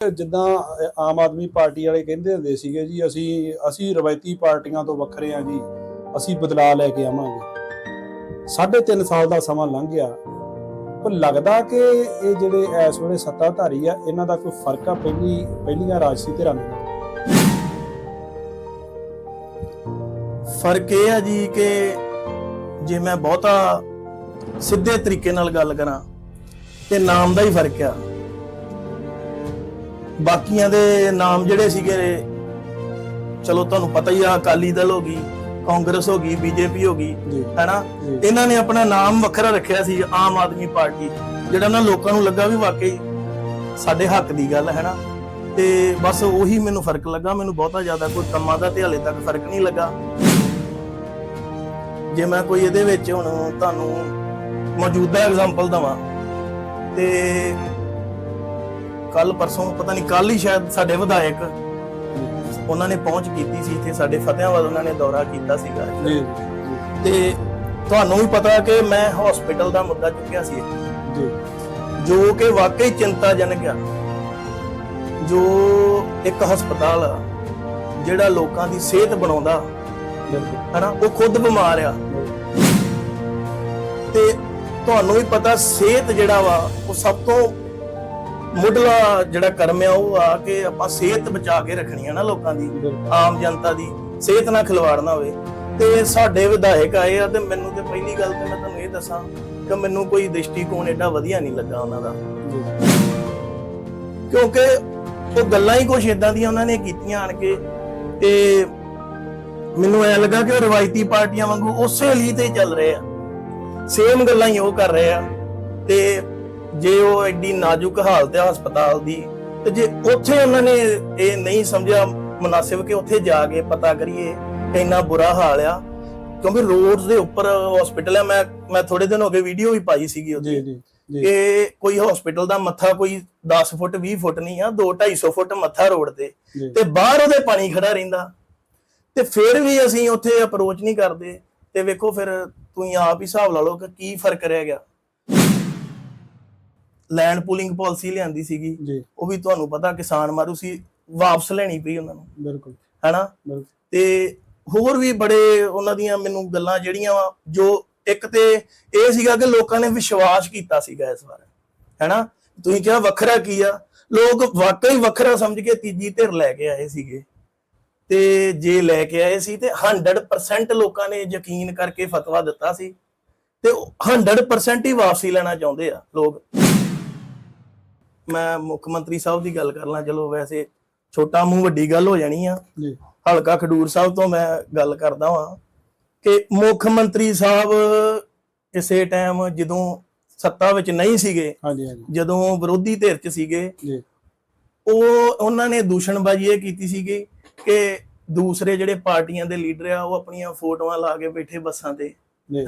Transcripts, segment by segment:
ਜਿੱਦਾਂ ਆਮ ਆਦਮੀ ਪਾਰਟੀ ਵਾਲੇ ਕਹਿੰਦੇ ਹੁੰਦੇ ਸੀਗੇ ਜੀ, ਅਸੀਂ ਅਸੀਂ ਰਵਾਇਤੀ ਪਾਰਟੀਆਂ ਤੋਂ ਵੱਖਰੇ ਆ ਜੀ, ਅਸੀਂ ਬਦਲਾਅ ਲੈ ਕੇ ਆਵਾਂਗੇ। ਸਾਢੇ ਤਿੰਨ ਸਾਲ ਦਾ ਸਮਾਂ ਲੰਘ ਗਿਆ, ਪਰ ਲੱਗਦਾ ਕਿ ਇਹ ਜਿਹੜੇ ਇਸ ਵੇਲੇ ਸੱਤਾਧਾਰੀ ਆ, ਇਹਨਾਂ ਦਾ ਕੋਈ ਫ਼ਰਕ ਆ ਪਹਿਲੀ, ਪਹਿਲੀਆਂ ਰਾਜਸੀ ਧਿਰਾਂ ਨਾਲ ਫ਼ਰਕ ਇਹ ਆ ਜੀ ਕਿ ਜੇ ਮੈਂ ਬਹੁਤਾ ਸਿੱਧੇ ਤਰੀਕੇ ਨਾਲ ਗੱਲ ਕਰਾਂ, ਤੇ ਨਾਮ ਦਾ ਹੀ ਫ਼ਰਕ ਆ। ਬਾਕੀਆਂ ਦੇ ਨਾਮ ਜਿਹੜੇ ਸੀਗੇ ਚਲੋ ਤੁਹਾਨੂੰ ਪਤਾ ਹੀ ਆ ਅਕਾਲੀ ਦਲ ਹੋ ਗਈ ਕਾਂਗਰਸ ਹੋ ਗਈ ਬੀਜੇਪੀ ਹੋ ਗਈ ਹੈਨਾ? ਇਹਨਾਂ ਨੇ ਆਪਣਾ ਨਾਮ ਵੱਖਰਾ ਰੱਖਿਆ ਸੀ ਆਮ ਆਦਮੀ ਪਾਰਟੀ। ਜਿਹੜਾ ਨਾ ਲੋਕਾਂ ਨੂੰ ਲੱਗਾ ਵੀ ਵਾਕਈ ਸਾਡੇ ਹੱਕ ਦੀ ਗੱਲ ਹੈ ਨਾ ਤੇ ਬਸ ਉਹੀ ਮੈਨੂੰ ਫ਼ਰਕ ਲੱਗਾ ਮੈਨੂੰ ਬਹੁਤਾ ਜ਼ਿਆਦਾ ਕੋਈ ਕੰਮਾਂ ਦਾ ਤੇ ਹਲੇ ਤੱਕ ਫ਼ਰਕ ਨਹੀਂ ਲੱਗਾ। ਜੇ ਮੈਂ ਕੋਈ ਇਹਦੇ ਵਿੱਚ ਹੁਣ ਤੁਹਾਨੂੰ ਮੌਜੂਦਾ ਐਗਜ਼ਾਮਪਲ ਦਵਾਂ ਤੇ ਕੱਲ ਪਰਸੋਂ ਪਤਾ ਨਹੀਂ ਕੱਲ ਹੀ ਸ਼ਾਇਦ ਸਾਡੇ ਵਿਧਾਇਕ ਉਹਨਾਂ ਨੇ ਪਹੁੰਚ ਕੀਤੀ ਸੀ ਇੱਥੇ ਸਾਡੇ ਫਤਿਆਂਵਾਦ ਉਹਨਾਂ ਨੇ ਦੌਰਾ ਕੀਤਾ ਸੀਗਾ। ਜੀ। ਤੇ ਤੁਹਾਨੂੰ ਵੀ ਪਤਾ ਕਿ ਮੈਂ ਹਸਪੀਟਲ ਦਾ ਮੁੱਦਾ ਚੁੱਕਿਆ ਸੀ। ਜੀ। ਜੋ ਕਿ ਵਾਕਈ ਚਿੰਤਾਜਨਕ ਆ। ਜੋ ਇੱਕ ਹਸਪਤਾਲ ਆ ਜਿਹੜਾ ਲੋਕਾਂ ਦੀ ਸਿਹਤ ਬਣਾਉਂਦਾ ਹਨਾ ਉਹ ਖੁਦ ਬਿਮਾਰ ਆ। ਤੇ ਤੁਹਾਨੂੰ ਵੀ ਪਤਾ ਸਿਹਤ ਜਿਹੜਾ ਵਾ ਉਹ ਸਭ ਤੋਂ ਮੁੱਢਲਾ ਜਿਹੜਾ ਕਰਮ ਆ ਉਹ ਆ ਕਿ ਆਪਾਂ ਸਿਹਤ ਬਚਾ ਕੇ ਰੱਖਣੀ ਆ ਨਾ ਲੋਕਾਂ ਦੀ ਆਮ ਜਨਤਾ ਦੀ। ਸਿਹਤ ਨਾਲ ਖਿਲਵਾੜ ਨਾ ਹੋਵੇ। ਤੇ ਸਾਡੇ ਵਿਧਾਇਕ ਆਏ ਆ ਤੇ ਮੈਨੂੰ ਤੇ ਪਹਿਲੀ ਗੱਲ ਤੇ ਮੈਂ ਤੁਹਾਨੂੰ ਇਹ ਦੱਸਾਂ ਕਿ ਮੈਨੂੰ ਕੋਈ ਦ੍ਰਿਸ਼ਟੀਕੋਣ ਏਡਾ ਵਧੀਆ ਨਹੀਂ ਲੱਗਾ ਉਹਨਾਂ ਦਾ। ਕਿਉਂਕਿ ਉਹ ਗੱਲਾਂ ਹੀ ਕੁਛ ਇਦਾਂ ਦੀਆਂ ਉਹਨਾਂ ਨੇ ਕੀਤੀਆਂ ਆਣ ਕੇ ਤੇ ਮੈਨੂੰ ਐ ਲੱਗਾ ਕਿ ਉਹ ਰਵਾਇਤੀ ਪਾਰਟੀਆਂ ਵਾਂਗੂ ਉਸੇ ਲਈ ਤੇ ਚੱਲ ਰਹੇ ਆ। ਸੇਮ ਗੱਲਾਂ ਹੀ ਉਹ ਕਰ ਰਹੇ ਆ। ਤੇ ਜੇ ਉਹ ਐਡੀ ਨਾਜ਼ੁਕ ਹਾਲਤ ਹੈ ਹਸਪਤਾਲ ਦੀ ਤੇ ਜੇ ਉੱਥੇ ਉਹਨਾਂ ਨੇ ਇਹ ਨਹੀਂ ਸਮਝਿਆ ਮੁਨਾਸਿਬ ਕਿ ਉੱਥੇ ਜਾ ਕੇ ਪਤਾ ਕਰੀਏ ਇੰਨਾ ਬੁਰਾ ਹਾਲ ਆ ਕਿਉਂਕਿ ਰੋਡਸ ਦੇ ਉੱਪਰ ਹਸਪੀਟਲ ਹੈ ਮੈਂ ਮੈਂ ਥੋੜੇ ਦਿਨ ਹੋ ਗਏ ਵੀਡੀਓ ਵੀ ਪਾਈ ਸੀਗੀ ਉਹਦੀ। ਜੀ ਜੀ ਕਿ ਕੋਈ ਹਸਪੀਟਲ ਦਾ ਮੱਥਾ ਕੋਈ 10 ਫੁੱਟ 20 ਫੁੱਟ ਨਹੀਂ ਆ 2 250 ਫੁੱਟ ਮੱਥਾ ਰੋਡ ਤੇ। ਤੇ ਬਾਹਰ ਉਹਦੇ ਪਾਣੀ ਖੜਾ ਰਹਿੰਦਾ। ਤੇ ਫਿਰ ਵੀ ਅਸੀਂ ਉੱਥੇ ਅਪਰੋਚ ਨਹੀਂ ਕਰਦੇ। ਤੇ ਵੇਖੋ ਫਿਰ ਤੁਸੀਂ ਆਪ ਹੀ ਹਿਸਾਬ ਲਾ ਲਓ ਕਿ ਕੀ ਫ਼ਰਕ ਰਹਿ ਗਿਆ। ਲੈਂਡ ਪੂਲਿੰਗ ਪਾਲਿਸੀ ਲਿਆਂਦੀ ਸੀਗੀ ਜੀ। ਉਹ ਵੀ ਤੁਹਾਨੂੰ ਪਤਾ ਕਿਸਾਨ ਮਾਰੂ ਸੀ ਵਾਪਸ ਲੈਣੀ ਪਈ ਉਹਨਾਂ ਨੂੰ। ਬਿਲਕੁਲ। ਹੈਨਾ? ਤੇ ਹੋਰ ਵੀ ਬੜੇ ਉਹਨਾਂ ਦੀਆਂ ਮੈਨੂੰ ਗੱਲਾਂ ਜਿਹੜੀਆਂ ਵਾ ਜੋ ਇੱਕ ਤੇ ਇਹ ਸੀਗਾ ਕਿ ਲੋਕਾਂ ਨੇ ਵਿਸ਼ਵਾਸ ਕੀਤਾ ਸੀਗਾ ਇਸ ਵਾਰ ਹੈਨਾ? ਤੁਸੀਂ ਕਿਹਾ ਵੱਖਰਾ ਕੀ ਆ? ਲੋਕ ਵਾਕਈ ਵੱਖਰਾ ਸਮਝ ਕੇ ਤੀਜੀ ਧਿਰ ਲੈ ਕੇ ਆਏ ਸੀਗੇ। ਤੇ ਜੇ ਲੈ ਕੇ ਆਏ ਸੀ ਤੇ 100% ਲੋਕਾਂ ਨੇ ਯਕੀਨ ਕਰਕੇ ਫਤਵਾ ਦਿੱਤਾ ਸੀ। ਤੇ ਉਹ 100% ਹੀ ਵਾਪਸੀ ਲੈਣਾ ਚਾਹੁੰਦੇ ਆ ਲੋਕ। ਮੈਂ ਮੁੱਖ ਮੰਤਰੀ ਸਾਹਿਬ ਦੀ ਗੱਲ ਕਰ ਲਾਂ ਚਲੋ ਵੈਸੇ ਛੋਟਾ ਮੂੰਹ ਵੱਡੀ ਗੱਲ ਹੋ ਜਾਣੀ ਆ। ਜੀ। ਹਲਕਾ ਖਡੂਰ ਸਾਹਿਬ ਤੋਂ ਮੈਂ ਗੱਲ ਕਰਦਾ ਵਾਂ ਕਿ ਮੁੱਖ ਮੰਤਰੀ ਸਾਹਿਬ ਕਿਸੇ ਟਾਈਮ ਜਦੋਂ ਸੱਤਾ ਵਿੱਚ ਨਹੀਂ ਸੀਗੇ ਹਾਂਜੀ ਹਾਂਜੀ। ਜਦੋਂ ਵਿਰੋਧੀ ਧਿਰ 'ਚ ਸੀਗੇ ਜੀ। ਉਹ ਉਹਨਾਂ ਨੇ ਦੂਸ਼ਣਬਾਜ਼ੀ ਇਹ ਕੀਤੀ ਸੀਗੀ ਕਿ ਦੂਸਰੇ ਜਿਹੜੇ ਪਾਰਟੀਆਂ ਦੇ ਲੀਡਰ ਆ ਉਹ ਆਪਣੀਆਂ ਫੋਟੋਆਂ ਲਾ ਕੇ ਬੈਠੇ ਬੱਸਾਂ ਤੇ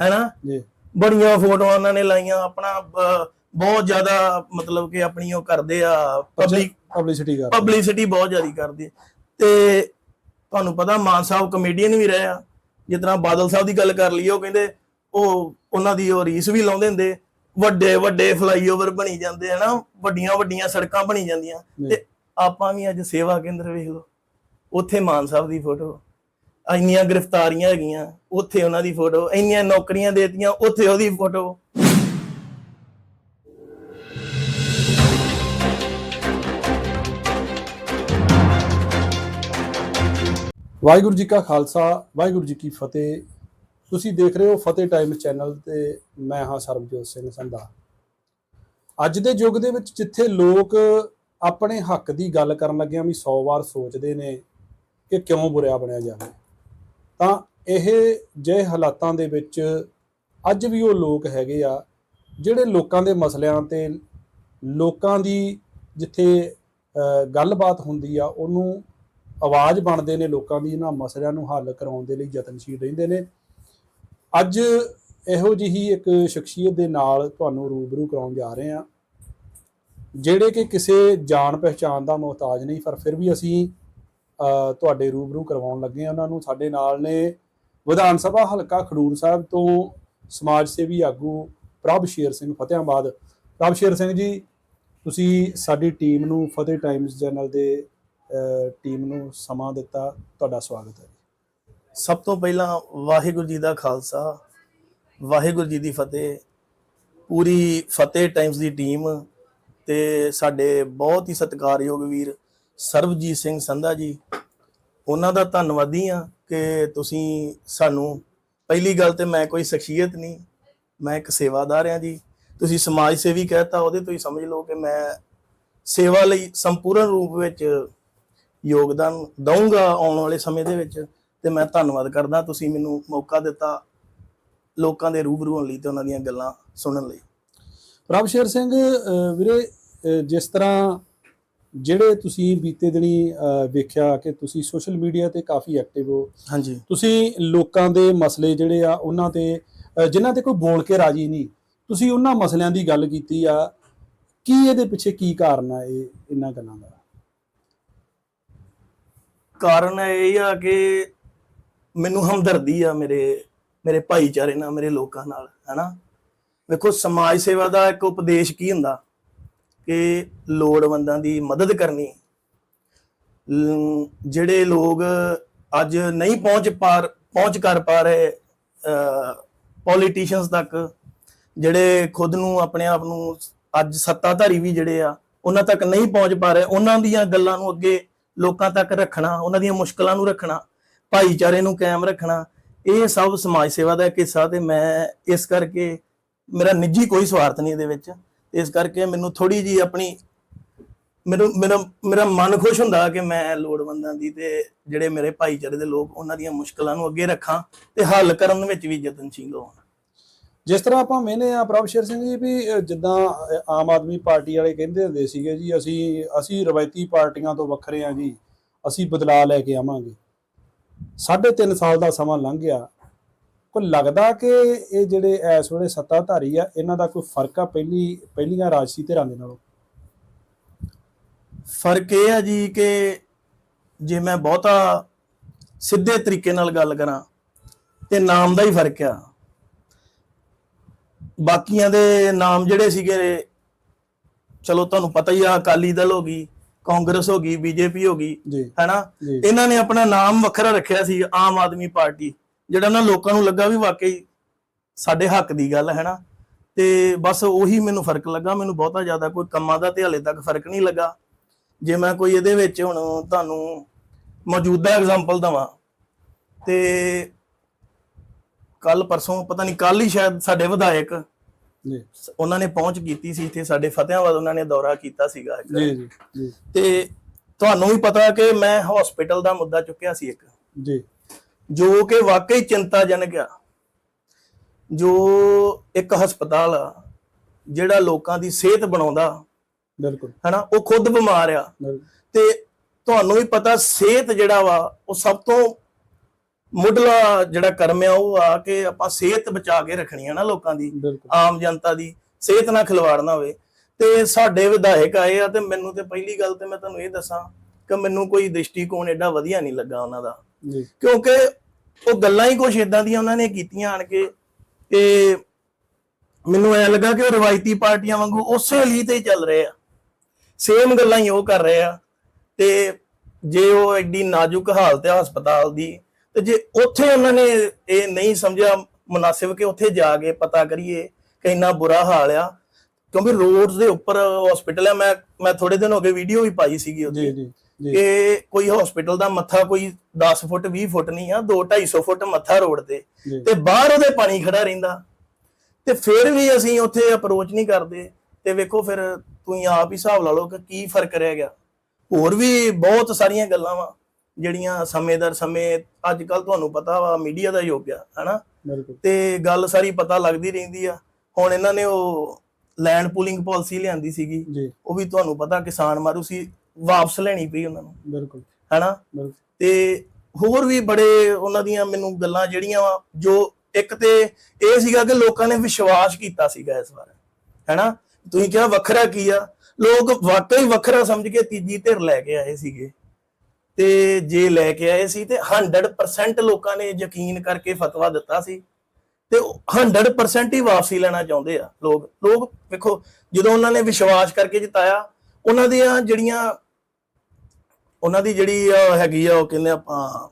ਹੈਨਾ? ਜੀ। ਬੜੀਆਂ ਫੋਟੋਆਂ ਉਹਨਾਂ ਨੇ ਲਾਈਆਂ ਆਪਣਾ ਬਹੁਤ ਜ਼ਿਆਦਾ ਮਤਲਬ ਕਿ ਆਪਣੀ ਉਹ ਕਰਦੇ ਆ ਪਬਲਿਕ ਪਬਲਿਸਿਟੀ ਕਰ ਪਬਲਿਸਿਟੀ ਬਹੁਤ ਜ਼ਿਆਦਾ ਕਰਦੇ। ਤੇ ਤੁਹਾਨੂੰ ਪਤਾ ਮਾਨ ਸਾਹਿਬ ਕਮੇਡੀਅਨ ਵੀ ਰਹੇ ਆ। ਜਿਸ ਤਰ੍ਹਾਂ ਬਾਦਲ ਸਾਹਿਬ ਦੀ ਗੱਲ ਕਰ ਲਈਏ ਉਹ ਕਹਿੰਦੇ ਉਹ ਉਹਨਾਂ ਦੀ ਉਹ ਰੀਸ ਵੀ ਲਾਉਂਦੇ ਹੁੰਦੇ ਵੱਡੇ ਵੱਡੇ ਫਲਾਈਓਵਰ ਬਣੀ ਜਾਂਦੇ ਹਨਾ ਵੱਡੀਆਂ ਵੱਡੀਆਂ ਸੜਕਾਂ ਬਣੀ ਜਾਂਦੀਆਂ। ਤੇ ਆਪਾਂ ਵੀ ਅੱਜ ਸੇਵਾ ਕੇਂਦਰ ਵੇਖ ਲਓ ਉੱਥੇ ਮਾਨ ਸਾਹਿਬ ਦੀ ਫੋਟੋ ਇੰਨੀਆਂ ਗ੍ਰਿਫਤਾਰੀਆਂ ਹੈਗੀਆਂ ਉੱਥੇ ਉਹਨਾਂ ਦੀ ਫੋਟੋ ਇੰਨੀਆਂ ਨੌਕਰੀਆਂ ਦੇਤੀਆਂ ਉੱਥੇ ਉਹਦੀ ਫੋਟੋ ਵਾਹਿਗੁਰੂ ਜੀ ਕਾ ਖਾਲਸਾ, ਵਾਹਿਗੁਰੂ ਜੀ ਕੀ ਫਤਿਹ। ਤੁਸੀਂ ਦੇਖ ਰਹੇ ਹੋ ਫਤਿਹ ਟਾਈਮ ਚੈਨਲ ਤੇ ਮੈਂ ਹਾਂ ਸਰਬਜੋਤ ਸਿੰਘ ਸੰਧਾ। ਅੱਜ ਦੇ ਯੁੱਗ ਦੇ ਵਿੱਚ ਜਿੱਥੇ ਲੋਕ ਆਪਣੇ ਹੱਕ ਦੀ ਗੱਲ ਕਰਨ ਲੱਗਿਆਂ ਵੀ 100 ਵਾਰ ਸੋਚਦੇ ਨੇ ਕਿ ਕਿਉਂ ਬੁਰਿਆ ਬਣਿਆ ਜਾਵੇ, ਤਾਂ ਇਹ ਜੇ ਹਾਲਾਤਾਂ ਦੇ ਵਿੱਚ ਅੱਜ ਵੀ ਉਹ ਲੋਕ ਹੈਗੇ ਆ, ਜਿਹੜੇ ਲੋਕਾਂ ਦੇ ਮਸਲਿਆਂ ਤੇ ਲੋਕਾਂ ਦੀ ਜਿੱਥੇ ਗੱਲਬਾਤ ਹੁੰਦੀ ਆ, ਉਹਨੂੰ ਆਵਾਜ਼ ਬਣਦੇ ਨੇ ਲੋਕਾਂ ਦੀ, ਇਹਨਾਂ ਮਸਲਿਆਂ ਨੂੰ ਹੱਲ ਕਰਾਉਣ ਦੇ ਲਈ ਯਤਨਸ਼ੀਲ ਰਹਿੰਦੇ ਨੇ। ਅੱਜ ਇਹੋ ਜਿਹੀ ਇੱਕ ਸ਼ਖਸੀਅਤ ਦੇ ਨਾਲ ਤੁਹਾਨੂੰ ਰੂਬਰੂ ਕਰਾਉਣ ਜਾ ਰਹੇ ਹਾਂ, ਜਿਹੜੇ ਕਿ ਕਿਸੇ ਜਾਣ ਪਹਿਚਾਣ ਦਾ ਮੁਹਤਾਜ ਨਹੀਂ, ਪਰ ਫਿਰ ਵੀ ਅਸੀਂ ਤੁਹਾਡੇ ਰੂਬਰੂ ਕਰਵਾਉਣ ਲੱਗੇ ਹਾਂ। ਉਹਨਾਂ ਨੂੰ ਸਾਡੇ ਨਾਲ ਨੇ ਵਿਧਾਨ ਸਭਾ ਹਲਕਾ ਖਡੂਰ ਸਾਹਿਬ ਤੋਂ ਸਮਾਜ ਸੇਵੀ ਆਗੂ ਪ੍ਰਭ ਸ਼ੇਰ ਸਿੰਘ ਫਤਿਆਬਾਦ। ਪ੍ਰਭ ਸ਼ੇਰ ਸਿੰਘ ਜੀ, ਤੁਸੀਂ ਸਾਡੀ ਟੀਮ ਨੂੰ ਫਤਿਹ ਟਾਈਮਜ਼ ਚੈਨਲ ਦੇ ਟੀਮ ਨੂੰ ਸਮਾਂ ਦਿੱਤਾ, ਤੁਹਾਡਾ ਸਵਾਗਤ ਹੈ ਸਭ ਤੋਂ ਪਹਿਲਾਂ ਵਾਹਿਗੁਰੂ ਜੀ ਦਾ ਖਾਲਸਾ, ਵਾਹਿਗੁਰੂ ਜੀ ਦੀ ਫਤਿਹ। ਪੂਰੀ ਫਤਿਹ ਟਾਈਮਸ ਦੀ ਟੀਮ ਤੇ ਸਾਡੇ ਬਹੁਤ ਹੀ ਸਤਿਕਾਰਯੋਗ ਵੀਰ ਸਰਬਜੀਤ ਸਿੰਘ ਸੰਧਾ ਜੀ। ਉਹਨਾਂ ਦਾ ਧੰਨਵਾਦੀ ਆ ਕਿ ਤੁਸੀਂ ਸਾਨੂੰ, ਪਹਿਲੀ ਗੱਲ ਤੇ ਮੈਂ ਕੋਈ ਸ਼ਖਸੀਅਤ ਨਹੀਂ, ਮੈਂ ਇੱਕ ਸੇਵਾਦਾਰ ਆ ਜੀ। ਤੁਸੀਂ ਸਮਾਜ ਸੇਵੀ ਕਹਿਤਾ ਉਹਦੇ ਤੋਂ ਹੀ ਸਮਝ ਲਓ ਕਿ ਮੈਂ ਸੇਵਾ ਲਈ ਸੰਪੂਰਨ ਰੂਪ ਵਿੱਚ ਯੋਗਦਾਨ ਦਊਂਗਾ ਆਉਣ ਵਾਲੇ ਸਮੇਂ ਦੇ ਵਿੱਚ ਤੇ ਮੈਂ ਧੰਨਵਾਦ ਕਰਦਾ ਤੁਸੀਂ ਮੈਨੂੰ ਮੌਕਾ ਦਿੱਤਾ ਲੋਕਾਂ ਦੇ ਰੂਬਰੂ ਹੋਣ ਲਈ ਤੇ ਉਹਨਾਂ ਦੀਆਂ ਗੱਲਾਂ ਸੁਣਨ ਲਈ। ਪ੍ਰਭਸ਼ੇਰ ਸਿੰਘ ਅਹ ਵੀਰੇ ਜਿਸ ਤਰ੍ਹਾਂ ਜਿਹੜੇ ਤੁਸੀਂ ਬੀਤੇ ਦਿਨੀ ਵੇਖਿਆ ਕਿ ਤੁਸੀਂ ਸੋਸ਼ਲ ਮੀਡੀਆ ਤੇ ਕਾਫੀ ਐਕਟਿਵ ਹੋ। ਹਾਂਜੀ। ਤੁਸੀਂ ਲੋਕਾਂ ਦੇ ਮਸਲੇ ਜਿਹੜੇ ਆ ਉਹਨਾਂ ਤੇ ਜਿਨ੍ਹਾਂ ਤੇ ਕੋਈ ਬੋਲ ਕੇ ਰਾਜੀ ਨਹੀਂ ਤੁਸੀਂ ਉਹਨਾਂ ਮਸਲਿਆਂ ਦੀ ਗੱਲ ਕੀਤੀ ਆ। ਕੀ ਇਹਦੇ ਪਿੱਛੇ ਕੀ ਕਾਰਨ ਆ ਇਹ ਇਹਨਾਂ ਗੱਲਾਂ ਦਾ? ਕਾਰਨ ਇਹ ਆ ਕਿ ਮੈਨੂੰ ਹਮਦਰਦੀ ਆ ਮੇਰੇ ਮੇਰੇ ਭਾਈਚਾਰੇ ਨਾਲ, ਮੇਰੇ ਲੋਕਾਂ ਨਾਲ, ਹੈਨਾ? ਵੇਖੋ, ਸਮਾਜ ਸੇਵਾ ਦਾ ਇੱਕ ਉਪਦੇਸ਼ ਕੀ ਹੁੰਦਾ? ਕਿ ਲੋੜਵੰਦਾਂ ਦੀ ਮਦਦ ਕਰਨੀ। ਜਿਹੜੇ ਲੋਕ ਅੱਜ ਨਹੀਂ ਪਹੁੰਚ ਪਾ ਪਹੁੰਚ ਕਰ ਪਾ ਰਹੇ ਪੋਲੀਟੀਸ਼ੀਅਨਸ ਤੱਕ, ਜਿਹੜੇ ਖੁਦ ਨੂੰ, ਆਪਣੇ ਆਪ ਨੂੰ ਅੱਜ ਸੱਤਾਧਾਰੀ ਵੀ ਜਿਹੜੇ ਆ, ਉਹਨਾਂ ਤੱਕ ਨਹੀਂ ਪਹੁੰਚ ਪਾ ਰਹੇ, ਉਹਨਾਂ ਦੀਆਂ ਗੱਲਾਂ ਨੂੰ ਅੱਗੇ ਲੋਕਾਂ ਤੱਕ ਰੱਖਣਾ, ਉਹਨਾਂ ਦੀਆਂ ਮੁਸ਼ਕਲਾਂ ਨੂੰ ਰੱਖਣਾ, ਭਾਈਚਾਰੇ ਨੂੰ ਕਾਇਮ ਰੱਖਣਾ, ਇਹ ਸਭ ਸਮਾਜ ਸੇਵਾ ਦਾ ਇੱਕ ਹਿੱਸਾ ਤੇ ਮੈਂ ਇਸ ਕਰਕੇ ਮੇਰਾ ਨਿੱਜੀ ਕੋਈ ਸਵਾਰਥ ਨਹੀਂ ਇਹਦੇ ਵਿੱਚ। ਇਸ ਕਰਕੇ ਮੈਨੂੰ ਥੋੜੀ ਜੀ ਆਪਣੀ ਮੈਨੂੰ ਮੇਰਾ ਮੇਰਾ ਮਨ ਖੁਸ਼ ਹੁੰਦਾ ਕਿ ਮੈਂ ਲੋੜਵੰਦਾਂ ਦੀ ਤੇ ਜਿਹੜੇ ਮੇਰੇ ਭਾਈਚਾਰੇ ਦੇ ਲੋਕ ਉਹਨਾਂ ਦੀਆਂ ਮੁਸ਼ਕਲਾਂ ਨੂੰ ਅੱਗੇ ਰੱਖਾਂ ਤੇ ਹੱਲ ਕਰਨ ਵਿੱਚ ਵੀ ਯਤਨਸ਼ੀਲ ਹੋਵਾਂ। ਜਿਸ ਤਰ੍ਹਾਂ ਆਪਾਂ ਮੈਨੇ ਆ ਪ੍ਰਭਸ਼ੇਰ ਸਿੰਘ ਜੀ ਵੀ ਜਿੱਦਾਂ ਆਮ ਆਦਮੀ ਪਾਰਟੀ ਵਾਲੇ ਕਹਿੰਦੇ ਹੁੰਦੇ ਸੀਗੇ ਜੀ, ਅਸੀਂ ਅਸੀਂ ਰਵਾਇਤੀ ਪਾਰਟੀਆਂ ਤੋਂ ਵੱਖਰੇ ਆ ਜੀ, ਅਸੀਂ ਬਦਲਾਅ ਲੈ ਕੇ ਆਵਾਂਗੇ। ਸਾਢੇ ਤਿੰਨ ਸਾਲ ਦਾ ਸਮਾਂ ਲੰਘ ਗਿਆ। ਕੋਈ ਲੱਗਦਾ ਕਿ ਇਹ ਜਿਹੜੇ ਇਸ ਵੇਲੇ ਸੱਤਾਧਾਰੀ ਆ, ਇਹਨਾਂ ਦਾ ਕੋਈ ਫ਼ਰਕ ਆ ਪਹਿਲੀ, ਪਹਿਲੀਆਂ ਰਾਜਸੀ ਧਿਰਾਂ ਦੇ ਨਾਲੋਂ? ਫ਼ਰਕ ਇਹ ਆ ਜੀ ਕਿ ਜੇ ਮੈਂ ਬਹੁਤਾ ਸਿੱਧੇ ਤਰੀਕੇ ਨਾਲ ਗੱਲ ਕਰਾਂ, ਤੇ ਨਾਮ ਦਾ ਹੀ ਫ਼ਰਕ ਆ। ਬਾਕੀਆਂ ਦੇ ਨਾਮ ਜਿਹੜੇ ਸੀਗੇ ਚਲੋ ਤੁਹਾਨੂੰ ਪਤਾ ਹੀ ਆ ਅਕਾਲੀ ਦਲ ਹੋ ਗਈ ਕਾਂਗਰਸ ਹੋ ਗਈ ਬੀਜੇਪੀ ਹੋ ਗਈ ਹੈਨਾ? ਇਹਨਾਂ ਨੇ ਆਪਣਾ ਨਾਮ ਵੱਖਰਾ ਰੱਖਿਆ ਸੀ ਆਮ ਆਦਮੀ ਪਾਰਟੀ ਜਿਹੜਾ ਉਹਨਾਂ ਲੋਕਾਂ ਨੂੰ ਲੱਗਾ ਵੀ ਵਾਕਈ ਸਾਡੇ ਹੱਕ ਦੀ ਗੱਲ ਹੈ ਨਾ ਤੇ ਬਸ ਉਹੀ ਮੈਨੂੰ ਫ਼ਰਕ ਲੱਗਾ ਮੈਨੂੰ ਬਹੁਤਾ ਜ਼ਿਆਦਾ ਕੋਈ ਕੰਮਾਂ ਦਾ ਤੇ ਹਲੇ ਤੱਕ ਫ਼ਰਕ ਨਹੀਂ ਲੱਗਾ। ਜੇ ਮੈਂ ਕੋਈ ਇਹਦੇ ਵਿੱਚ ਹੁਣ ਤੁਹਾਨੂੰ ਮੌਜੂਦਾ ਐਗਜ਼ਾਮਪਲ ਦਵਾਂ ਤੇ ਕੱਲ ਪਰਸੋਂ ਪਤਾ ਨਹੀਂ ਕੱਲ ਹੀ ਸ਼ਾਇਦ ਸਾਡੇ ਵਿਧਾਇਕ ਜੀ। ਉਹਨਾਂ ਨੇ ਪਹੁੰਚ ਕੀਤੀ ਸੀ ਇੱਥੇ ਸਾਡੇ ਫਤਿਆਬਾਦ ਉਹਨਾਂ ਨੇ ਦੌਰਾ ਕੀਤਾ ਸੀਗਾ ਇੱਕ। ਜੀ ਜੀ ਤੇ ਤੁਹਾਨੂੰ ਵੀ ਪਤਾ ਕਿ ਮੈਂ ਹਸਪੀਟਲ ਦਾ ਮੁੱਦਾ ਚੁੱਕਿਆ ਸੀ ਇੱਕ। ਜੀ। ਜੋ ਕਿ ਵਾਕਈ ਚਿੰਤਾਜਨਕ ਆ। ਜੋ ਇੱਕ ਹਸਪਤਾਲ ਆ ਜਿਹੜਾ ਲੋਕਾਂ ਦੀ ਸਿਹਤ ਬਣਾਉਂਦਾ ਬਿਲਕੁਲ। ਹਨਾ ਉਹ ਖੁਦ ਬਿਮਾਰ ਆ। ਬਿਲਕੁਲ। ਤੇ ਤੁਹਾਨੂੰ ਵੀ ਪਤਾ ਸਿਹਤ ਜਿਹੜਾ ਵਾ ਉਹ ਸਭ ਤੋਂ ਮੁੱਢਲਾ ਜਿਹੜਾ ਕਰਮ ਆ ਉਹ ਆ ਕਿ ਆਪਾਂ ਸਿਹਤ ਬਚਾ ਕੇ ਰੱਖਣੀ ਆ ਨਾ ਲੋਕਾਂ ਦੀ ਆਮ ਜਨਤਾ ਦੀ ਸਿਹਤ ਨਾਲ ਖਿਲਵਾੜ ਨਾ ਹੋਵੇ। ਤੇ ਸਾਡੇ ਵਿਧਾਇਕ ਆਏ ਆ ਤੇ ਮੈਨੂੰ ਤੇ ਪਹਿਲੀ ਗੱਲ ਤੇ ਮੈਂ ਤੁਹਾਨੂੰ ਇਹ ਦੱਸਾਂ ਕਿ ਮੈਨੂੰ ਕੋਈ ਦ੍ਰਿਸ਼ਟੀਕੋਣ ਐਡਾ ਵਧੀਆ ਨਹੀਂ ਲੱਗਾ ਉਹਨਾਂ ਦਾ। ਕਿਉਂਕਿ ਉਹ ਗੱਲਾਂ ਹੀ ਕੁਛ ਇਦਾਂ ਦੀਆਂ ਉਹਨਾਂ ਨੇ ਕੀਤੀਆਂ ਆਣ ਕੇ ਕਿ ਮੈਨੂੰ ਐ ਲੱਗਾ ਕਿ ਉਹ ਰਵਾਇਤੀ ਪਾਰਟੀਆਂ ਵਾਂਗੂ ਉਸੇ ਲਈ ਤੇ ਚੱਲ ਰਹੇ ਆ। ਸੇਮ ਗੱਲਾਂ ਹੀ ਉਹ ਕਰ ਰਹੇ ਆ। ਤੇ ਜੇ ਉਹ ਐਡੀ ਨਾਜ਼ੁਕ ਹਾਲਤ ਹੈ ਹਸਪਤਾਲ ਦੀ ਤੇ ਜੇ ਉੱਥੇ ਉਹਨਾਂ ਨੇ ਇਹ ਨਹੀਂ ਸਮਝਿਆ ਮੁਨਾਸਿਬ ਕਿ ਉੱਥੇ ਜਾ ਕੇ ਪਤਾ ਕਰੀਏ ਕਿ ਇੰਨਾ ਬੁਰਾ ਹਾਲ ਆ ਕਿਉਂਕਿ ਰੋਡਸ ਦੇ ਉੱਪਰ ਹਸਪੀਟਲ ਹੈ ਮੈਂ ਮੈਂ ਥੋੜੇ ਦਿਨ ਹੋ ਗਏ ਵੀਡੀਓ ਵੀ ਪਾਈ ਸੀਗੀ ਉੱਥੇ ਜੀ ਜੀ। ਜੀ ਕਿ ਕੋਈ ਹਸਪੀਟਲ ਦਾ ਮੱਥਾ ਕੋਈ 10 ਫੁੱਟ 20 ਫੁੱਟ ਨਹੀਂ ਆ 2 250 ਫੁੱਟ ਮੱਥਾ ਰੋਡ ਤੇ ਤੇ ਬਾਹਰ ਉਹਦੇ ਪਾਣੀ ਖੜਾ ਰਹਿੰਦਾ। ਤੇ ਫਿਰ ਵੀ ਅਸੀਂ ਉੱਥੇ ਅਪਰੋਚ ਨਹੀਂ ਕਰਦੇ। ਤੇ ਵੇਖੋ ਫਿਰ ਤੁਸੀਂ ਆਪ ਹੀ ਹਿਸਾਬ ਲਾ ਲਓ ਕਿ ਕੀ ਫ਼ਰਕ ਰਹਿ ਗਿਆ। ਹੋਰ ਵੀ ਬਹੁਤ ਸਾਰੀਆਂ ਗੱਲਾਂ ਵਾ। ਜਿਹੜੀਆਂ ਸਮੇਂਦਰ ਸਮੇਂ ਅੱਜ ਕੱਲ ਤੁਹਾਨੂੰ ਪਤਾ ਵਾ ਮੀਡੀਆ ਦਾ ਯੁੱਗ ਆ ਹਨਾ? ਤੇ ਗੱਲ ਸਾਰੀ ਪਤਾ ਲੱਗਦੀ ਰਹਿੰਦੀ ਆ। ਹੁਣ ਇਹਨਾਂ ਨੇ ਉਹ ਲੈਂਡ ਪੂਲਿੰਗ ਪਾਲਿਸੀ ਲਿਆਂਦੀ ਸੀਗੀ। ਉਹ ਵੀ ਤੁਹਾਨੂੰ ਪਤਾ ਕਿਸਾਨ ਮਾਰੂ ਸੀ ਵਾਪਸ ਲੈਣੀ ਪਈ ਉਹਨਾਂ ਨੂੰ। ਬਿਲਕੁਲ। ਹੈਨਾ? ਤੇ ਹੋਰ ਵੀ ਬੜੇ ਉਹਨਾਂ ਦੀਆਂ ਮੈਨੂੰ ਗੱਲਾਂ ਜਿਹੜੀਆਂ ਵਾ ਜੋ ਇੱਕ ਤੇ ਇਹ ਸੀਗਾ ਕਿ ਲੋਕਾਂ ਨੇ ਵਿਸ਼ਵਾਸ ਕੀਤਾ ਸੀਗਾ ਇਸ ਵਾਰ ਹੈਨਾ? ਤੁਸੀਂ ਕਿਹਾ ਵੱਖਰਾ ਕੀ ਆ? ਲੋਕ ਵਾਕਈ ਵੱਖਰਾ ਸਮਝ ਕੇ ਤੀਜੀ ਧਿਰ ਲੈ ਕੇ ਆਏ ਸੀਗੇ। ਤੇ ਜੇ ਲੈ ਕੇ ਆਏ ਸੀ ਤੇ 100% ਲੋਕਾਂ ਨੇ ਯਕੀਨ ਕਰਕੇ ਫਤਵਾ ਦਿੱਤਾ ਸੀ। ਤੇ ਉਹ 100% ਹੀ ਵਾਪਸੀ ਲੈਣਾ ਚਾਹੁੰਦੇ ਆ ਲੋਕ। ਲੋਕ ਵੇਖੋ ਜਦੋਂ ਉਹਨਾਂ ਨੇ ਵਿਸ਼ਵਾਸ ਕਰਕੇ ਜਿਤਾਇਆ ਉਹਨਾਂ ਦੀਆਂ ਜਿਹੜੀਆਂ ਉਹਨਾਂ ਦੀ ਜਿਹੜੀ ਹੈਗੀ ਆ ਉਹ ਕਹਿੰਦੇ ਆਪਾਂ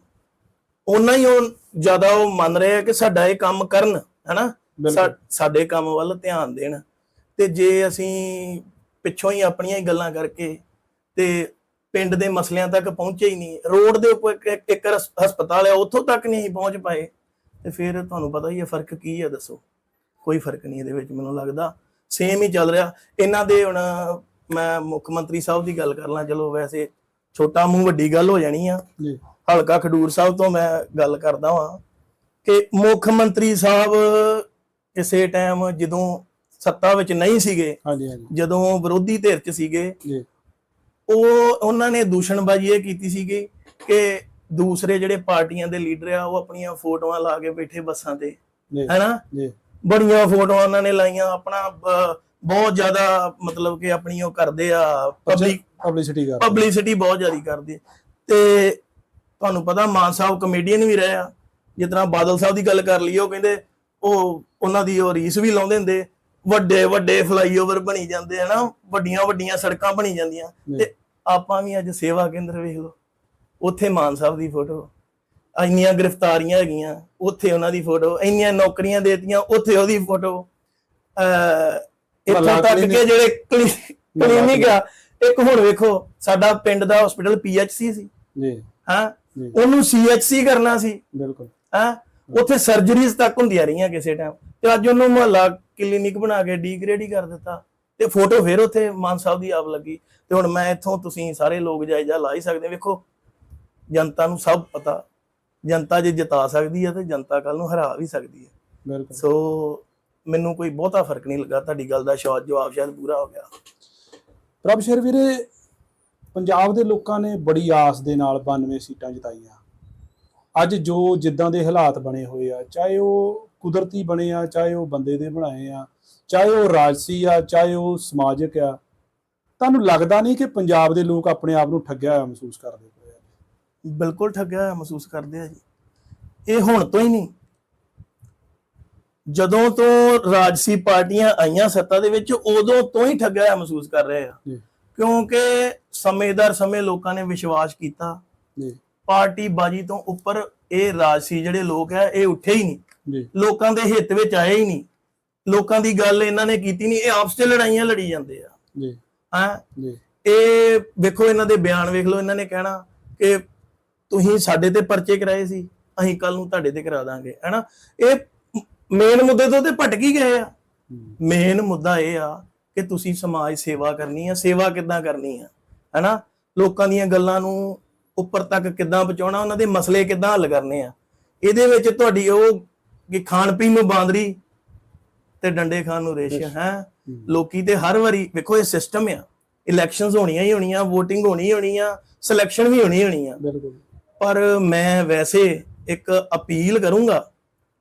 ਉਹਨਾਂ ਹੀ ਉਹ ਜ਼ਿਆਦਾ ਉਹ ਮੰਨ ਰਹੇ ਆ ਕਿ ਸਾਡਾ ਇਹ ਕੰਮ ਕਰਨ ਹੈਨਾ? ਸਾਡੇ ਕੰਮ ਵੱਲ ਧਿਆਨ ਦੇਣ। ਤੇ ਜੇ ਅਸੀਂ ਪਿੱਛੋਂ ਹੀ ਆਪਣੀਆਂ ਹੀ ਗੱਲਾਂ ਕਰਕੇ ਤੇ ਪਿੰਡ ਦੇ ਮਸਲਿਆਂ ਤੱਕ ਪਹੁੰਚੇ ਹੀ ਨਹੀਂ। ਰੋਡ ਦੇ ਉੱਪਰ ਇੱਕ- ਇੱਕ- ਇੱਕ ਹਸ- ਹਸਪਤਾਲ ਹੈ ਉੱਥੋਂ ਤੱਕ ਨਹੀਂ ਪਹੁੰਚ ਪਾਏ। ਤੇ ਫਿਰ ਤੁਹਾਨੂੰ ਪਤਾ ਹੀ ਹੈ ਫ਼ਰਕ ਕੀ ਹੈ ਦੱਸੋ? ਕੋਈ ਫ਼ਰਕ ਨਹੀਂ ਇਹਦੇ ਵਿੱਚ ਮੈਨੂੰ ਲੱਗਦਾ। ਸੇਮ ਹੀ ਚੱਲ ਰਿਹਾ। ਇਹਨਾਂ ਦੇ ਹੁਣ ਮੈਂ ਮੁੱਖ ਮੰਤਰੀ ਸਾਹਿਬ ਦੀ ਗੱਲ ਕਰ ਲਾਂ ਚਲੋ ਵੈਸੇ ਛੋਟਾ ਮੂੰਹ ਵੱਡੀ ਗੱਲ ਹੋ ਜਾਣੀ ਆ। ਜੀ। ਹਲਕਾ ਖਡੂਰ ਸਾਹਿਬ ਤੋਂ ਮੈਂ ਗੱਲ ਕਰਦਾ ਵਾਂ ਕਿ ਮੁੱਖ ਮੰਤਰੀ ਸਾਹਿਬ ਕਿਸੇ ਟਾਈਮ ਜਦੋਂ ਸੱਤਾ ਵਿੱਚ ਨਹੀਂ ਸੀਗੇ ਹਾਂਜੀ ਹਾਂਜੀ। ਜਦੋਂ ਵਿਰੋਧੀ ਧਿਰ 'ਚ ਸੀਗੇ ਜੀ। ਉਹ ਉਹਨਾਂ ਨੇ ਦੂਸ਼ਣਬਾਜ਼ੀ ਇਹ ਕੀਤੀ ਸੀਗੀ ਕਿ ਦੂਸਰੇ ਜਿਹੜੇ ਪਾਰਟੀਆਂ ਦੇ ਲੀਡਰ ਆ ਉਹ ਆਪਣੀਆਂ ਫੋਟੋਆਂ ਲਾ ਕੇ ਬੈਠੇ ਬੱਸਾਂ ਤੇ ਹੈਨਾ? ਜੀ। ਬੜੀਆਂ ਫੋਟੋਆਂ ਉਹਨਾਂ ਨੇ ਲਾਈਆਂ ਆਪਣਾ ਬਹੁਤ ਜ਼ਿਆਦਾ ਮਤਲਬ ਕਿ ਆਪਣੀ ਉਹ ਕਰਦੇ ਆ ਪਬਲਿਕ ਪਬਲਿਸਿਟੀ ਕਰ ਪਬਲਿਸਿਟੀ ਬਹੁਤ ਜ਼ਿਆਦਾ ਕਰਦੇ। ਤੇ ਤੁਹਾਨੂੰ ਪਤਾ ਮਾਨ ਸਾਹਿਬ ਕਮੇਡੀਅਨ ਵੀ ਰਹੇ ਆ। ਜਿਸ ਤਰ੍ਹਾਂ ਬਾਦਲ ਸਾਹਿਬ ਦੀ ਗੱਲ ਕਰ ਲਈਏ ਉਹ ਕਹਿੰਦੇ ਉਹ ਉਹਨਾਂ ਦੀ ਉਹ ਰੀਸ ਵੀ ਲਾਉਂਦੇ ਹੁੰਦੇ ਵੱਡੇ ਵੱਡੇ ਫਲਾਈਓਵਰ ਬਣੀ ਜਾਂਦੇ ਹਨਾ? ਵੱਡੀਆਂ ਵੱਡੀਆਂ ਸੜਕਾਂ ਬਣੀ ਜਾਂਦੀਆਂ। ਤੇ ਆਪਾਂ ਵੀ ਅੱਜ ਸੇਵਾ ਕੇਂਦਰ ਵੇਖ ਲਓ ਉੱਥੇ ਮਾਨ ਸਾਹਿਬ ਦੀ ਫੋਟੋ ਇੰਨੀਆਂ ਗ੍ਰਿਫਤਾਰੀਆਂ ਹੈਗੀਆਂ ਉੱਥੇ ਉਹਨਾਂ ਦੀ ਫੋਟੋ ਇੰਨੀਆਂ ਨੌਕਰੀਆਂ ਦੇਤੀਆਂ ਉੱਥੇ ਉਹਦੀ ਫੋਟੋ ਅ ਇੱਥੋਂ ਤੱਕ ਕਿ ਜਿਹੜੇ ਕਲੀਨਿਕ ਆ ਇੱਕ ਹੁਣ ਵੇਖੋ ਸਾਡਾ ਪਿੰਡ ਦਾ ਹਸਪੀਟਲ ਪੀਐਚਸੀ ਸੀ। ਜੀ। ਹਾਂ ਉਹਨੂੰ ਸੀਐਚਸੀ ਕਰਨਾ ਸੀ। ਬਿਲਕੁਲ। ਹਾਂ ਉੱਥੇ ਸਰਜਰੀਜ਼ ਤੱਕ ਹੁੰਦੀਆਂ ਰਹੀਆਂ ਕਿਸੇ ਟਾਈਮ ਤੇ ਅੱਜ ਉਹਨੂੰ ਮੁਹੱਲਾ ਕਲੀਨਿਕ ਬਣਾ ਕੇ ਡੀਗ੍ਰੇਡ ਹੀ ਕਰ ਦਿੱਤਾ। ਤੇ ਫੋਟੋ ਫਿਰ ਉੱਥੇ ਮਾਨ ਸਾਹਿਬ ਦੀ ਆਪ ਲੱਗੀ ਤੇ ਹੁਣ ਮੈਂ ਇੱਥੋਂ ਤੁਸੀਂ ਸਾਰੇ ਲੋਕ ਜਾਇਜ਼ਾ ਲਾ ਹੀ ਸਕਦੇ ਵੇਖੋ ਜਨਤਾ ਨੂੰ ਸਭ ਪਤਾ। ਜਨਤਾ ਜੇ ਜਿਤਾ ਸਕਦੀ ਹੈ ਤੇ ਜਨਤਾ ਕੱਲ ਨੂੰ ਹਰਾ ਵੀ ਸਕਦੀ ਹੈ ਬਿਲਕੁਲ। ਸੋ ਮੈਨੂੰ ਕੋਈ ਬਹੁਤਾ ਫ਼ਰਕ ਨਹੀਂ ਲੱਗਾ ਤੁਹਾਡੀ ਗੱਲ ਦਾ ਸ਼ਾਇਦ ਜਵਾਬ ਸ਼ਾਇਦ ਪੂਰਾ ਹੋ ਗਿਆ। ਪ੍ਰਭ ਸ਼ੇਰ ਵੀਰੇ ਪੰਜਾਬ ਦੇ ਲੋਕਾਂ ਨੇ ਬੜੀ ਆਸ ਦੇ ਨਾਲ 92 ਸੀਟਾਂ ਜਿਤਾਈਆਂ। ਅੱਜ ਜੋ ਜਿੱਦਾਂ ਦੇ ਹਾਲਾਤ ਬਣੇ ਹੋਏ ਆ ਚਾਹੇ ਉਹ ਕੁਦਰਤੀ ਬਣੇ ਆ ਚਾਹੇ ਉਹ ਬੰਦੇ ਦੇ ਬਣਾਏ ਆ ਚਾਹੇ ਉਹ ਰਾਜਸੀ ਆ ਚਾਹੇ ਉਹ ਸਮਾਜਿਕ ਆ ਤੁਹਾਨੂੰ ਲੱਗਦਾ ਨਹੀਂ ਕਿ ਪੰਜਾਬ ਦੇ ਲੋਕ ਆਪਣੇ ਆਪ ਨੂੰ ਠੱਗਿਆ ਹੋਇਆ ਮਹਿਸੂਸ ਕਰਦੇ ਪਏ ਆ? ਬਿਲਕੁਲ ਠੱਗਿਆ ਹੋਇਆ ਮਹਿਸੂਸ ਕਰਦੇ ਆ ਜੀ। ਇਹ ਹੁਣ ਤੋਂ ਹੀ ਨਹੀਂ। ਜਦੋਂ ਤੋਂ ਰਾਜਸੀ ਪਾਰਟੀਆਂ ਆਈਆਂ ਸੱਤਾ ਦੇ ਵਿੱਚ ਉਦੋਂ ਤੋਂ ਹੀ ਠੱਗਿਆ ਹੋਇਆ ਮਹਿਸੂਸ ਕਰ ਰਹੇ ਆ। ਕਿਉਂਕਿ ਸਮੇਂਦਰ ਸਮੇਂ ਲੋਕਾਂ ਨੇ ਵਿਸ਼ਵਾਸ ਕੀਤਾ। ਜੀ। ਪਾਰਟੀ ਬਾਜੀ ਤੋਂ ਉੱਪਰ ਇਹ ਰਾਜਸੀ ਜਿਹੜੇ ਲੋਕ ਆ ਇਹ ਉੱਠੇ ਹੀ ਨਹੀਂ। ਜੀ। ਲੋਕਾਂ ਦੇ ਹਿੱਤ ਵਿੱਚ ਆਏ ਹੀ ਨਹੀਂ। ਲੋਕਾਂ ਦੀ ਗੱਲ ਇਹਨਾਂ ਨੇ ਕੀਤੀ ਨਹੀਂ ਇਹ ਆਪਸ 'ਚ ਲੜਾਈਆਂ ਲੜੀ ਜਾਂਦੇ ਆ। ਜੀ। ਹਾਂ? ਜੀ। ਇਹ ਵੇਖੋ ਇਹਨਾਂ ਦੇ ਬਿਆਨ ਵੇਖ ਲਓ ਇਹਨਾਂ ਨੇ ਕਹਿਣਾ ਕਿ ਤੁਸੀਂ ਸਾਡੇ ਤੇ ਪਰਚੇ ਕਰਾਏ ਸੀ ਅਸੀਂ ਕੱਲ ਨੂੰ ਤੁਹਾਡੇ ਤੇ ਕਰਾ ਦਾਂਗੇ ਹੈਨਾ? ਇਹ ਮੇਨ ਮੁੱਦੇ ਤੋਂ ਤੇ ਭਟਕ ਹੀ ਗਏ ਆ। ਮੇਨ ਮੁੱਦਾ ਇਹ ਆ ਕਿ ਤੁਸੀਂ ਸਮਾਜ ਸੇਵਾ ਕਰਨੀ ਆ ਸੇਵਾ ਕਿੱਦਾਂ ਕਰਨੀ ਆ ਹੈਨਾ? ਲੋਕਾਂ ਦੀਆਂ ਗੱਲਾਂ ਨੂੰ ਉੱਪਰ ਤੱਕ ਕਿੱਦਾਂ ਪਹੁੰਚਾਉਣਾ ਉਹਨਾਂ ਦੇ ਮਸਲੇ ਕਿੱਦਾਂ ਹੱਲ ਕਰਨੇ ਆ। ਇਹਦੇ ਵਿੱਚ ਤੁਹਾਡੀ ਉਹ ਕਿ ਖਾਣ ਪੀਣ ਨੂੰ ਬਾਂਦਰੀ ਤੇ ਡੰਡੇ ਖਾਣ ਨੂੰ ਰੇਸ਼ ਹੈ? ਲੋਕੀ ਤੇ ਹਰ ਵਾਰੀ ਵੇਖੋ ਇਹ ਸਿਸਟਮ ਆ। ਇਲੈਕਸ਼ਨਸ ਹੋਣੀਆਂ ਹੀ ਹੋਣੀਆਂ VOTING ਹੋਣੀ ਹੀ ਹੋਣੀ ਆ ਸਿਲੈਕਸ਼ਨ ਵੀ ਹੋਣੀ ਹੋਣੀ ਆ। ਬਿਲਕੁਲ। ਪਰ ਮੈਂ ਵੈਸੇ ਇੱਕ ਅਪੀਲ ਕਰੂੰਗਾ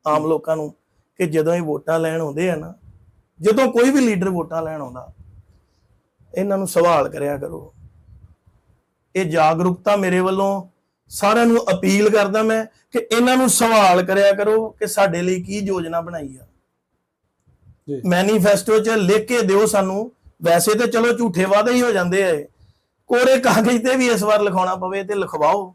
ਆਮ ਲੋਕਾਂ ਨੂੰ ਕਿ ਜਦੋਂ ਇਹ ਵੋਟਾਂ ਲੈਣ ਆਉਂਦੇ ਆ ਨਾ ਜਦੋਂ ਕੋਈ ਵੀ ਲੀਡਰ ਵੋਟਾਂ ਲੈਣ ਆਉਂਦਾ ਇਹਨਾਂ ਨੂੰ ਸਵਾਲ ਕਰਿਆ ਕਰੋ। ਇਹ ਜਾਗਰੂਕਤਾ ਮੇਰੇ ਵੱਲੋਂ ਸਾਰਿਆਂ ਨੂੰ ਅਪੀਲ ਕਰਦਾ ਮੈਂ ਕਿ ਇਹਨਾਂ ਨੂੰ ਸਵਾਲ ਕਰਿਆ ਕਰੋ ਕਿ ਸਾਡੇ ਲਈ ਕੀ ਯੋਜਨਾ ਬਣਾਈ ਆ। ਮੈਨੀਫੈਸਟੋ 'ਚ ਲਿਖ ਕੇ ਦਿਓ ਸਾਨੂੰ। ਵੈਸੇ ਤੇ ਚਲੋ ਝੂਠੇ ਵਾਅਦੇ ਹੀ ਹੋ ਜਾਂਦੇ ਇਹ। ਕੋਰੇ ਕਾਗਜ਼ ਤੇ ਵੀ ਇਸ ਵਾਰ ਲਿਖਾਉਣਾ ਪਵੇ ਤੇ ਲਿਖਵਾਓ।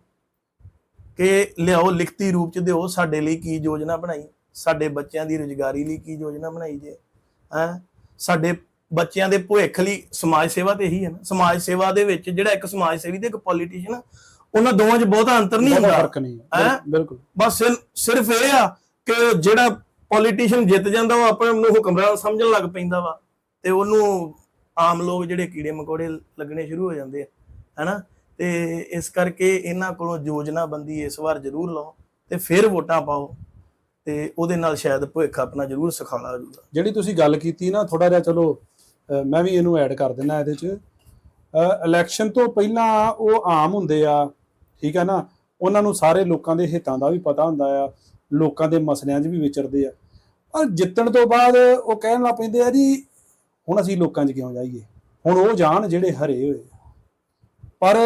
ਕਿ ਲਿਆਓ ਲਿਖਤੀ ਰੂਪ 'ਚ ਦਿਓ ਸਾਡੇ ਲਈ ਕੀ ਯੋਜਨਾ ਬਣਾਈ। ਸਾਡੇ ਬੱਚਿਆਂ ਦੀ ਰੁਜ਼ਗਾਰੀ ਲਈ ਕੀ ਯੋਜਨਾ ਬਣਾਈ ਜੇ। ਹੈ? ਸਾਡੇ ਬੱਚਿਆਂ ਦੇ ਭਵਿੱਖ ਲਈ ਸਮਾਜ ਸੇਵਾ ਤੇ ਇਹੀ ਹੈ ਨਾ। ਸਮਾਜ ਸੇਵਾ ਦੇ ਵਿੱਚ ਜਿਹੜਾ ਇੱਕ ਸਮਾਜ ਸੇਵੀ ਤੇ ਇੱਕ ਪੋਲੀਟੀਸ਼ੀਅਨ ਉਹਨਾਂ ਦੋਵਾਂ 'ਚ ਬਹੁਤਾ ਅੰਤਰ ਨਹੀਂ ਹੁੰਦਾ। ਫ਼ਰਕ ਨਹੀਂ। ਹੈਂ? ਬਿਲਕੁਲ। ਬਸ ਸਿਰ- ਸਿਰਫ ਇਹ ਆ ਕਿ ਜਿਹੜਾ ਪੋਲੀਟੀਸ਼ੀਅਨ ਜਿੱਤ ਜਾਂਦਾ ਉਹ ਆਪਣੇ ਨੂੰ ਹੁਕਮਰਾਨ ਸਮਝਣ ਲੱਗ ਪੈਂਦਾ ਵਾ ਤੇ ਉਹਨੂੰ ਆਮ ਲੋਕ ਜਿਹੜੇ ਕੀੜੇ ਮਕੌੜੇ ਲੱਗਣੇ ਸ਼ੁਰੂ ਹੋ ਜਾਂਦੇ ਆ, ਹੈਨਾ? ਤੇ ਇਸ ਕਰਕੇ ਇਹਨਾਂ ਕੋਲੋਂ ਯੋਜਨਾਬੰਦੀ ਇਸ ਵਾਰ ਜ਼ਰੂਰ ਲਓ ਤੇ ਫਿਰ ਵੋਟਾਂ ਪਾਓ ਤੇ ਉਹਦੇ ਨਾਲ ਸ਼ਾਇਦ ਭਵਿੱਖ ਆਪਣਾ ਜ਼ਰੂਰ ਸੁਖਾਲਾ ਹੋ ਜਾਊਗਾ। ਜਿਹੜੀ ਤੁਸੀਂ ਗੱਲ ਕੀਤੀ ਨਾ ਥੋੜਾ ਜਿਹਾ ਚਲੋ ਮੈਂ ਵੀ ਇਹਨੂੰ ਐਡ ਕਰ ਦਿੰਦਾ ਇਹਦੇ ਚ। ਇਲੈਕਸ਼ਨ ਤੋਂ ਪਹਿਲਾਂ ਉਹ ਆਮ ਹੁੰਦੇ ਆ, ਠੀਕ ਹੈ ਨਾ? ਉਹਨਾਂ ਨੂੰ ਸਾਰੇ ਲੋਕਾਂ ਦੇ ਹਿੱਤਾਂ ਦਾ ਵੀ ਪਤਾ ਹੁੰਦਾ ਆ, ਲੋਕਾਂ ਦੇ ਮਸਲਿਆਂ 'ਚ ਵੀ ਵਿਚਰਦੇ ਆ। ਪਰ ਜਿੱਤਣ ਤੋਂ ਬਾਅਦ ਉਹ ਕਹਿਣ ਲੱਗ ਪੈਂਦੇ ਆ ਜੀ ਹੁਣ ਅਸੀਂ ਲੋਕਾਂ 'ਚ ਕਿਉਂ ਜਾਈਏ? ਹੁਣ ਉਹ ਜਾਣ ਜਿਹੜੇ ਹਰੇ ਹੋਏ। ਪਰ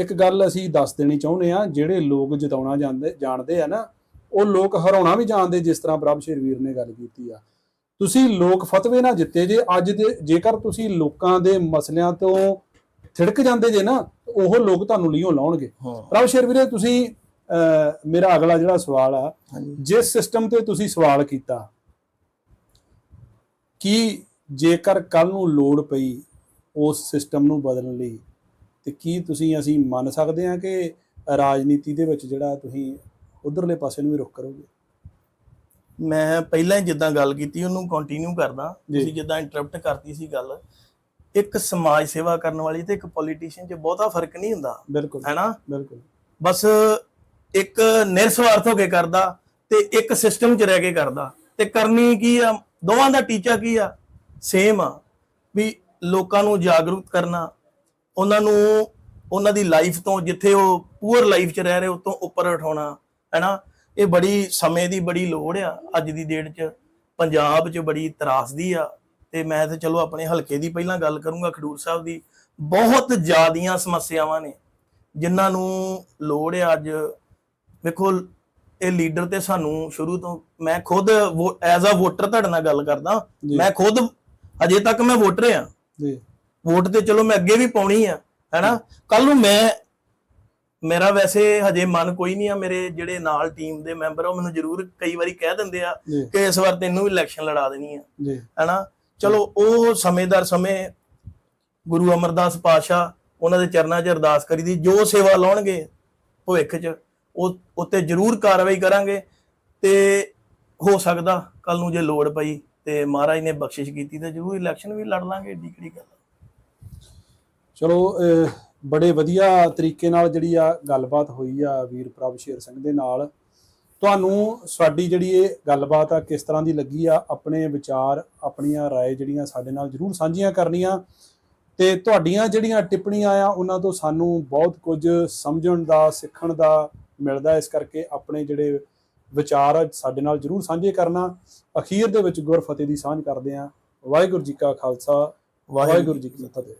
ਇੱਕ ਗੱਲ ਅਸੀਂ ਦੱਸ ਦੇਣੀ ਚਾਹੁੰਦੇ ਆ ਜਿਹੜੇ ਲੋਕ ਜਿਤਾਉਣਾ ਜਾਂਦੇ ਜਾਣਦੇ ਆ ਨਾ ਉਹ ਲੋਕ ਹਰਾਉਣਾ ਵੀ ਜਾਣਦੇ ਜਿਸ ਤਰ੍ਹਾਂ ਪ੍ਰਭਸ਼ੇਰ ਵੀਰ ਨੇ ਗੱਲ ਕੀਤੀ ਆ। ਤੁਸੀਂ ਲੋਕ ਫਤਵੇ ਨਾ ਜਿੱਤੇ ਜੇ ਅੱਜ ਦੇ ਜੇਕਰ ਤੁਸੀਂ ਲੋਕਾਂ ਦੇ ਮਸਲਿਆਂ ਤੋਂ ਥਿੜਕ ਜਾਂਦੇ ਜੇ ਨਾ ਉਹ ਲੋਕ ਤੁਹਾਨੂੰ ਲਈਓ ਲਾਉਣਗੇ। ਹਾਂ। ਪ੍ਰਭਸ਼ੇਰ ਵੀਰੇ ਤੁਸੀਂ ਮੇਰਾ ਅਗਲਾ ਜਿਹੜਾ ਸਵਾਲ ਆ ਜਿਸ ਸਿਸਟਮ ਤੇ ਤੁਸੀਂ ਸਵਾਲ ਕੀਤਾ ਕਿ ਜੇਕਰ ਕੱਲ ਨੂੰ ਲੋੜ ਪਈ ਉਸ ਸਿਸਟਮ ਨੂੰ ਬਦਲਣ ਲਈ ਤੇ ਕੀ ਤੁਸੀਂ ਅਸੀਂ ਮੰਨ ਸਕਦੇ ਹਾਂ ਕਿ ਰਾਜਨੀਤੀ ਦੇ ਵਿੱਚ ਜਿਹੜਾ ਤੁਸੀਂ ਉਧਰਲੇ ਪਾਸੇ ਨੂੰ ਵੀ ਰੁਖ ਕਰੋਗੇ? ਮੈਂ ਪਹਿਲਾਂ ਹੀ ਜਿੱਦਾਂ ਗੱਲ ਕੀਤੀ ਉਹਨੂੰ ਕੰਟੀਨਿਊ ਕਰਦਾ। ਤੁਸੀਂ ਜਿੱਦਾਂ ਇੰਟਰਰਪਟ ਕਰਤੀ ਸੀ ਗੱਲ ਇੱਕ ਸਮਾਜ ਸੇਵਾ ਕਰਨ ਵਾਲੀ ਤੇ ਇੱਕ ਪੋਲੀਟੀਸ਼ੀਅਨ 'ਚ ਬਹੁਤਾ ਫ਼ਰਕ ਨਹੀਂ ਹੁੰਦਾ। ਬਿਲਕੁਲ ਹੈਨਾ? ਬਿਲਕੁਲ। ਬਸ ਇੱਕ ਨਿਰਸਵਾਰਥ ਹੋ ਕੇ ਕਰਦਾ ਤੇ ਇੱਕ ਸਿਸਟਮ 'ਚ ਰਹਿ ਕੇ ਕਰਦਾ। ਤੇ ਕਰਨੀ ਕੀ ਆ? ਦੋਵਾਂ ਦਾ ਟੀਚਾ ਕੀ ਆ? ਸੇਮ ਆ। ਵੀ ਲੋਕਾਂ ਨੂੰ ਜਾਗਰੂਕ ਕਰਨਾ। ਉਹਨਾਂ ਨੂੰ, ਉਹਨਾਂ ਦੀ ਲਾਈਫ ਤੋਂ ਜਿੱਥੇ ਉਹ ਪੂਅਰ ਲਾਈਫ 'ਚ ਰਹਿ ਰਹੇ ਉਹ ਉੱਪਰ ਉਠਾਉਣਾ, ਹੈਨਾ? ਇਹ ਬੜੀ ਸਮੇਂ ਦੀ ਬੜੀ ਲੋੜ ਆ, ਅੱਜ ਦੀ ਡੇਟ 'ਚ। ਪੰਜਾਬ 'ਚ ਬੜੀ ਤਰਾਸਦੀ ਆ। ਤੇ ਮੈਂ ਤੇ ਚਲੋ ਆਪਣੇ ਹਲਕੇ ਦੀ ਪਹਿਲਾਂ ਗੱਲ ਕਰੂੰਗਾ, ਖਡੂਰ ਸਾਹਿਬ ਦੀ। ਬਹੁਤ ਜ਼ਿਆਦੀਆਂ ਸਮੱਸਿਆਵਾਂ ਨੇ, ਜਿਨ੍ਹਾਂ ਨੂੰ ਲੋੜ ਆ ਅੱਜ। ਵੇਖੋ ਇਹ ਲੀਡਰ ਤੇ ਸਾਨੂੰ ਸ਼ੁਰੂ ਤੋਂ ਮੈਂ ਖੁਦ ਐਜ਼ ਅ ਵੋਟਰ ਤੁਹਾਡੇ ਨਾਲ ਗੱਲ ਕਰਦਾ। ਮੈਂ ਖੁਦ ਅਜੇ ਤੱਕ ਮੈਂ ਵੋਟਰ ਆ ਜੀ। ਵੋਟ ਤੇ ਚਲੋ ਮੈਂ ਅੱਗੇ ਵੀ ਪਾਉਣੀ ਆ ਹੈਨਾ? ਕੱਲ ਨੂੰ ਮੈਂ ਮੇਰਾ ਵੈਸੇ ਹਜੇ ਮਨ ਕੋਈ ਨਹੀਂ ਆ ਮੇਰੇ ਜਿਹੜੇ ਨਾਲ ਟੀਮ ਦੇ ਮੈਂਬਰ ਆ ਉਹ ਮੈਨੂੰ ਜ਼ਰੂਰ ਕਈ ਵਾਰੀ ਕਹਿ ਦਿੰਦੇ ਆ ਕਿ ਇਸ ਵਾਰ ਤੈਨੂੰ ਵੀ ਇਲੈਕਸ਼ਨ ਲੜਾ ਦੇਣੀ ਆ ਹੈਨਾ? ਚਲੋ ਉਹ ਸਮੇਂਦਰ ਸਮੇਂ ਗੁਰੂ ਅਮਰਦਾਸ ਪਾਸ਼ਾ ਉਹਨਾਂ ਦੇ ਚਰਨਾਂ 'ਚ ਅਰਦਾਸ ਕਰੀਦੀ ਜੋ ਸੇਵਾ ਲਾਉਣਗੇ ਭਵਿੱਖ 'ਚ ਉਹ ਉੱਤੇ ਜ਼ਰੂਰ ਕਾਰਵਾਈ ਕਰਾਂਗੇ ਤੇ ਹੋ ਸਕਦਾ ਕੱਲ ਨੂੰ ਜੇ ਲੋੜ ਪਈ ਤੇ ਮਹਾਰਾਜ ਨੇ ਬਖਸ਼ਿਸ਼ ਕੀਤੀ ਤੇ ਜ਼ਰੂਰ ਇਲੈਕਸ਼ਨ ਵੀ ਲੜ ਲਾਂਗੇ ਏਡੀ ਕਿਹੜੀ ਗੱਲ ਆ। ਚਲੋ ਅਹ, ਬੜੇ ਵਧੀਆ ਤਰੀਕੇ ਨਾਲ ਜਿਹੜੀ ਆ ਗੱਲਬਾਤ ਹੋਈ ਆ ਵੀਰ ਪ੍ਰਭ ਸ਼ੇਰ ਸਿੰਘ ਦੇ ਨਾਲ ਤੁਹਾਨੂੰ ਸਾਡੀ ਜਿਹੜੀ ਇਹ ਗੱਲਬਾਤ ਆ ਕਿਸ ਤਰ੍ਹਾਂ ਦੀ ਲੱਗੀ ਆ ਆਪਣੇ ਵਿਚਾਰ ਆਪਣੀਆਂ رائے ਜਿਹੜੀਆਂ ਸਾਡੇ ਨਾਲ ਜਰੂਰ ਸਾਂਝੀਆਂ ਕਰਨੀਆਂ ਤੇ ਤੁਹਾਡੀਆਂ ਜਿਹੜੀਆਂ ਟਿੱਪਣੀਆਂ ਆ ਉਹਨਾਂ ਤੋਂ ਸਾਨੂੰ ਬਹੁਤ ਕੁਝ ਸਮਝਣ ਦਾ ਸਿੱਖਣ ਦਾ ਮਿਲਦਾ ਇਸ ਕਰਕੇ ਆਪਣੇ ਜਿਹੜੇ ਵਿਚਾਰ ਆ, ਸਾਡੇ ਨਾਲ ਜਰੂਰ ਸਾਂਝੇ ਕਰਨਾ। ਅਖੀਰ ਦੇ ਵਿੱਚ ਗੁਰਫਤਿਹ ਦੀ ਸਾਂਝ ਕਰਦੇ ਆ ਵਾਹਿਗੁਰੂ ਜੀ ਕਾ ਖਾਲਸਾ, ਵਾਹਿਗੁਰੂ ਜੀ ਕੀ ਫਤਿਹ।